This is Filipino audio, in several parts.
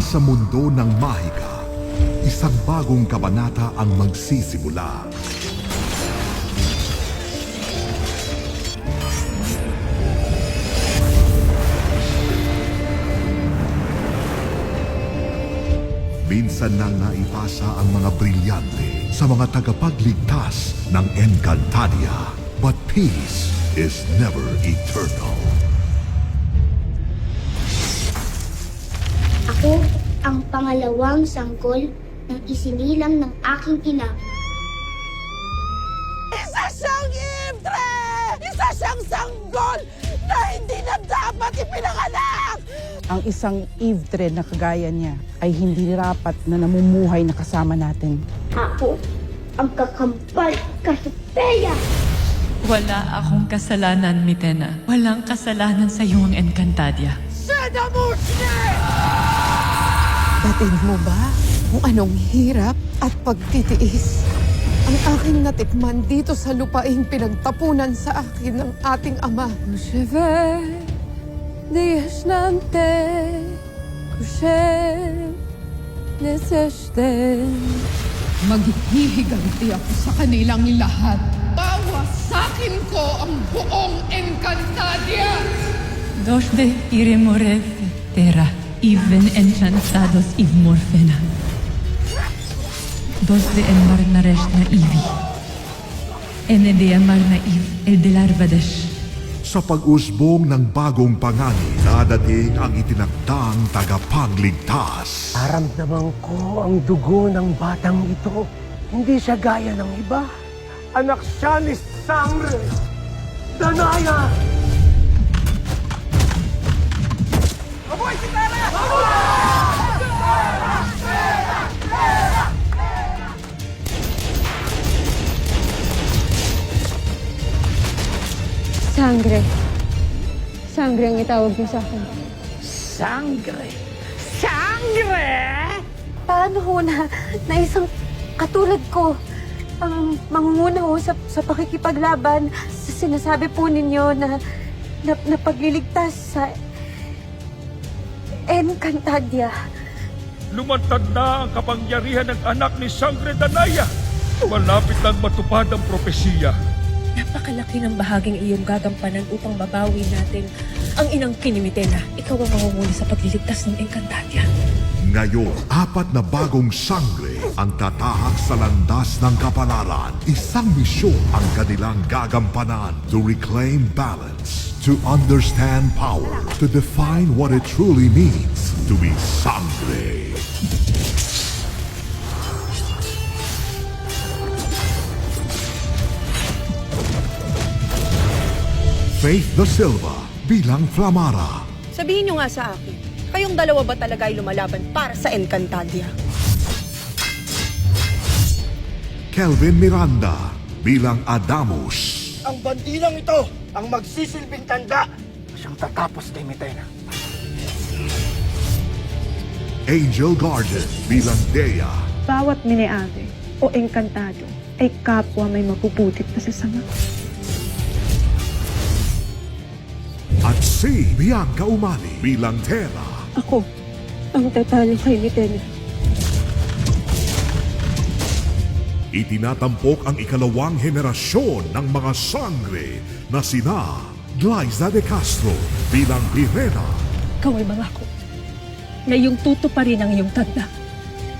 Sa mundo ng mahika, isang bagong kabanata ang magsisimula. Minsan nang naipasa ang mga brilyante sa mga tagapagligtas ng Encantadia. But peace is never eternal. Ako ang pangalawang sanggol ng isinilang ng aking ina. Isa siyang Ibtre! Isa siyang sanggol na hindi na dapat ipinanganak! Ang isang Eve na kagaya niya ay hindi dapat na namumuhay na kasama natin. Ako ang kakampal kasapeya. Wala akong kasalanan, Mitena. Walang kasalanan sa iyong Encantadia. Dating mo ba kung anong hirap at pagtitiis? Ang aking natikman dito sa lupaing pinagtapunan sa akin ng ating ama. Je vais diasnante kushe neseste. Maghihiganti ako sa kanilang lahat. Bawasakin ko ang buong Encantadia! Dos de iremoref terra, even enchantados iv morfena. Dos de enmar naresh na ivi. Ene de amar na iv el de larvadesh. Sa pag-usbong ng bagong pangani, dadating ang itinagdang tagapagligtas. Aramdaman ko ang dugo ng batang ito. Hindi siya gaya ng iba. Anak siya ni Sangre! Danaya! Aboy si Tara! Sangre. Sangre ang itawag mo sa akin. Sangre! Sangre! Paano ho na, na isang katulad ko ang mangunguna ho sa, sa pakikipaglaban sa sinasabi po ninyo na, na, na pagliligtas sa Encantadia. Lumantad na ang kapangyarihan ng anak ni Sangre Danaya. Malapit lang matupad ang propesiya. Napakalaki ng bahaging iyong gagampanan upang mabawi natin ang inang kinimitena. Ikaw ang mangunguna sa pagliligtas ng Encantadia. Ngayon, apat na bagong sangre ang tatahak sa landas ng kapalaran. Isang misyon ang kanilang gagampanan to reclaim balance, to understand power, to define what it truly means to be sangre. Faith Da Silva bilang Flamara. Sabihin niyo nga sa akin, kayong dalawa ba talaga ay lumalaban para sa Encantadia? Kelvin Miranda bilang Adamus. Ang bandilang ito ang magsisilbing tanda siyang tatapos kay Mitena. Angel Garden bilang Dea. Bawat mineave o engkantado ay kapwa may mabubutit na sasama. At si Bianca Umali bilang Tera. Ako ang tatalo kay Mitena. Itinatampok ang ikalawang henerasyon ng mga sangre na sina Glyza de Castro bilang Pirena. Ikaw ay mangako na iyong tutuparin ang iyong tanda.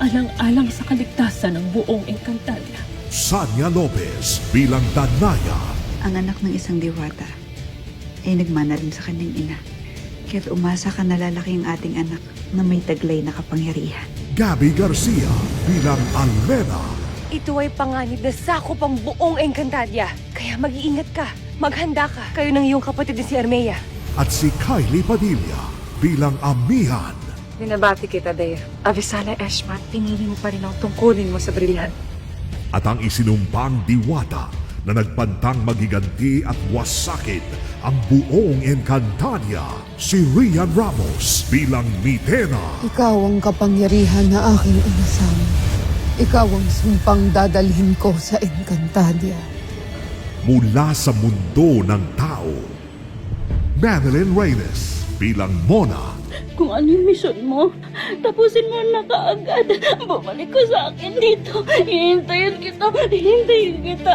Alang-alang sa kaligtasan ng buong Encantadia. Sanya Lopez bilang Danaya. Ang anak ng isang diwata ay nagmana rin sa kanyang ina. Kaya't umasa ka na lalaki ang ating anak na may taglay na kapangyarihan. Gabby Garcia bilang Almena. Ito ay panganib na sakop ang buong Encantadia. Kaya mag-iingat ka. Maghanda ka. Kayo ng iyong kapatid na si Armea. At si Kylie Padilla bilang Amihan. Binabati kita, Dea. Avisala Eshmat, pinili mo pa rin ang tungkulin mo sa brilyan. at ang isinumpang diwata na nagpantang magiganti at wasakin ang buong Encantadia, si Rian Ramos bilang Mitena. Ikaw ang kapangyarihan na aking inasam. Ikaw ang sumpang dadalhin ko sa Encantadia. mula sa mundo ng tao. Madeline Reyes bilang Mona. Kung ano yung mission mo. Tapusin mo na kaagad. Bumalik ko sa akin dito. Hihintayin kita. Hihintayin kita.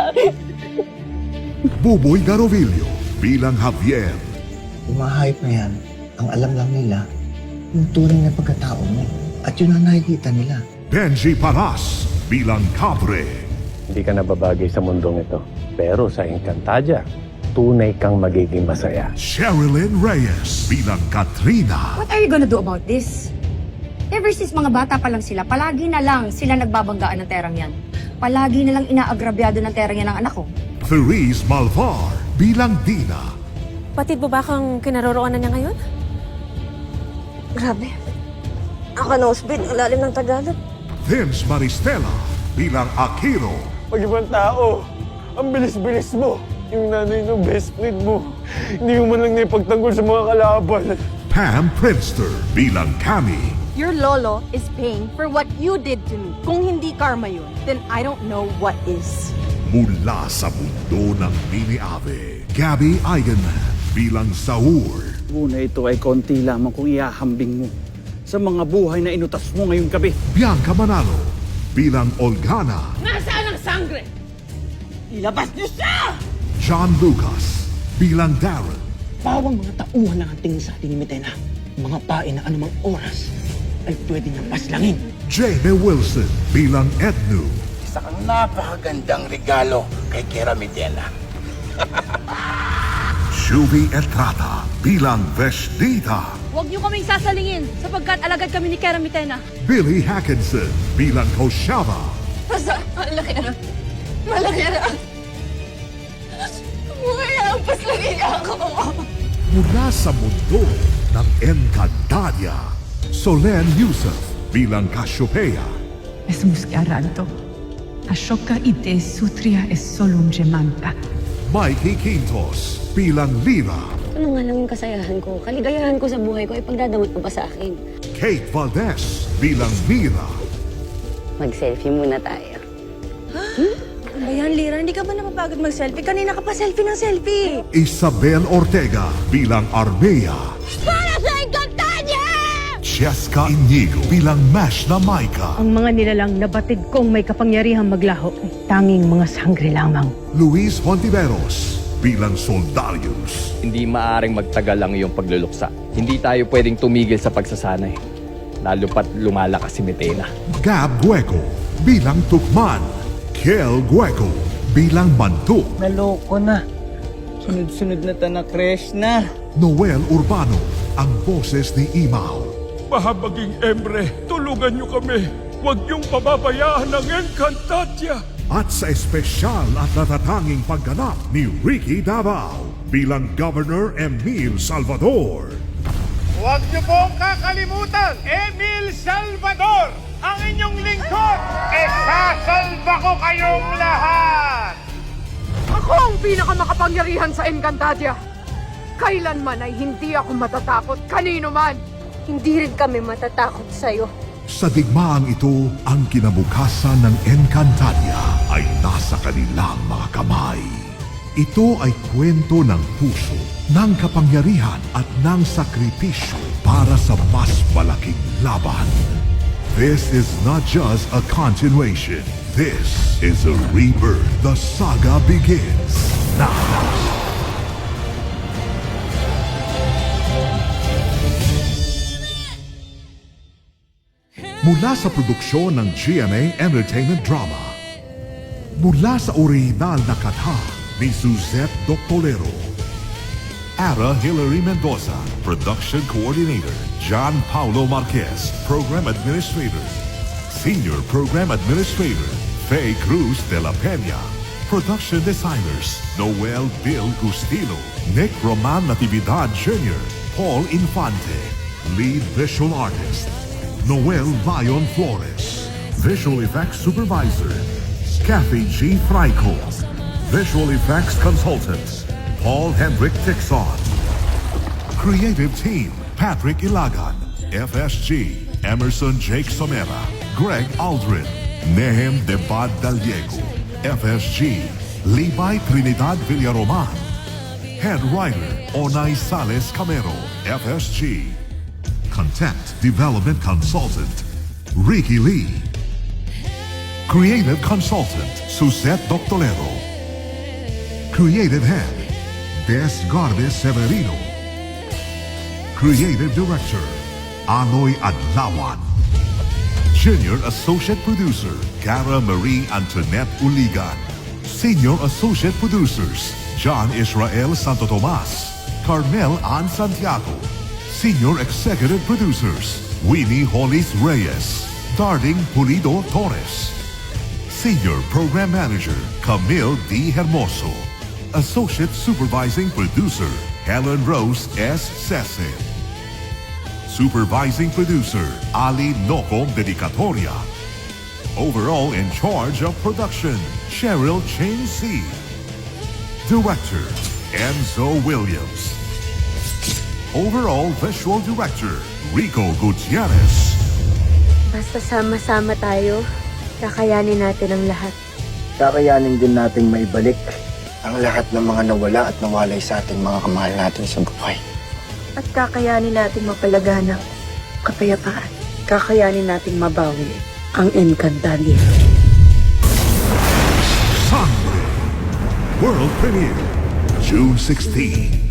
Buboy Garovillo bilang Javier. Yung mga hype na yan, ang alam lang nila, yung tunay na pagkatao mo. At yun ang nakikita nila. Benji Paras bilang Capre. Hindi ka nababagay sa mundong ito. Pero sa Encantadia, tunay kang magiging masaya. Sherilyn Reyes bilang Katrina. What are you gonna do about this? Ever since mga bata pa lang sila, palagi na lang sila nagbabanggaan ng terang yan. Palagi na lang inaagrabyado ng terang yan ng anak ko. Therese Malvar bilang Dina. Patid mo ba kang kinaroroonan niya ngayon? Grabe. Ako na usbid, ang lalim ng Tagalog. Vince Maristela bilang Akiro. Pag ibang tao, ang bilis-bilis mo. Yung nanay ng best friend mo. Hindi mo man lang naipagtanggol sa mga kalaban. Pam Prinster bilang Cami. Your lolo is paying for what you did to me. Kung hindi karma yun, then I don't know what is. Mula sa mundo ng Mini Ave. Gabby Eigenman bilang Saur. Una ito ay konti lamang kung iahambing mo sa mga buhay na inutas mo ngayong gabi. Bianca Manalo bilang Olgana. Nasaan ang sangre? Ilabas niyo siya! John Lucas bilang Darren. Pawang mga tauhan lang ang tingin sa atin ni Metena. Mga pain na anumang oras ay pwede niyang paslangin. Jamie Wilson bilang Ednu. Isa kang napakagandang regalo kay Kera Medena. Shubi Etrata bilang Vestita. Huwag niyo kaming sasalingin sapagkat alagad kami ni Kera Mitena. Billy Hackinson bilang Koshava. Basta, malaki na. Malaki na. Kaya ang paslangin niya ako. Mula sa mundo ng Encantadia. Solen Yusuf bilang Cassiopeia. Es muschiaranto. Ashoka ite sutria es solum gemanta. Mikey Quintos bilang Lira. Ano nga lang yung kasayahan ko? Kaligayahan ko sa buhay ko, ipagdadamot mo pa sa akin. Kate Valdez bilang Mira. Mag-selfie muna tayo. Ano ba yan, Lira? Hindi ka ba napapagod mag-selfie? Kanina ka pa selfie ng selfie. Isabel Ortega bilang Armea. Cheska Inigo bilang Mash na Maika. Ang mga nilalang nabatid kong may kapangyarihang maglaho ay tanging mga sangre lamang. Luis Hontiveros bilang Soldarius. Hindi maaring magtagal ang iyong pagluluksa. Hindi tayo pwedeng tumigil sa pagsasanay. Lalo pat lumalakas si Metena. Gab Gueco bilang Tukman. Kel Gueco bilang Mantuk. Naloko na. Sunod-sunod na tanak na. Noel Urbano ang boses ni Imaw. Mahabaging Emre, tulungan niyo kami. Huwag niyong pababayaan ang Encantadia. At sa espesyal at natatanging pagganap ni Ricky Davao bilang Governor Emil Salvador. Huwag niyo pong kakalimutan, Emil Salvador, ang inyong lingkod. E sasalba ko kayong lahat. Ako ang pinakamakapangyarihan sa Encantadia. Kailanman ay hindi ako matatakot kanino man. Hindi rin kami matatakot sa'yo. Sa digmaang ito, ang kinabukasan ng Encantadia ay nasa kanilang mga kamay. Ito ay kwento ng puso, ng kapangyarihan at ng sakripisyo para sa mas malaking laban. This is not just a continuation. This is a rebirth. The saga begins now. Mula sa produksyon ng GMA Entertainment Drama. Mula sa orihinal na katha ni Suzette Doctolero. Ara Hilary Mendoza, Production Coordinator. John Paulo Marquez, Program Administrator. Senior Program Administrator. Faye Cruz de la Peña. Production Designers. Noel Bill Gustilo. Nick Roman Natividad Jr. Paul Infante. Lead Visual Artist. Noel Lion Flores. Visual Effects Supervisor. Kathy G. Franco. Visual Effects Consultant. Paul Hendrick Dixon. Creative Team. Patrick Ilagan. FSG. Emerson Jake Somera. Greg Aldrin. Nehem Debad Daliego. FSG. Levi Trinidad Villaroman. Head Writer Onay Sales Camero. FSG. Content Development Consultant, Ricky Lee. Creative Consultant, Suzette Doctolero. Creative Head, Des Garbes Severino. Creative Director, Anoy Adlawan. Junior Associate Producer, Cara Marie Antoinette Uligan. Senior Associate Producers, John Israel Santo Tomas, Carmel Ann Santiago. Senior Executive Producers, Winnie Hollis Reyes, Darling Pulido Torres. Senior Program Manager, Camille D. Hermoso. Associate Supervising Producer, Helen Rose S. Sese. Supervising Producer, Ali Nocom Dedicatoria. Overall in charge of production, Cheryl Ching C. Director, Enzo Williams. Overall Visual Director, Rico Gutierrez. Basta sama-sama tayo, kakayanin natin ang lahat. Kakayanin din nating maibalik ang lahat ng mga nawala at nawalay sa ating mga kamahal natin sa buhay. At kakayanin natin mapalaganap kapayapaan. Kakayanin nating mabawi ang Encantadia. Sangre. World premiere, June 16.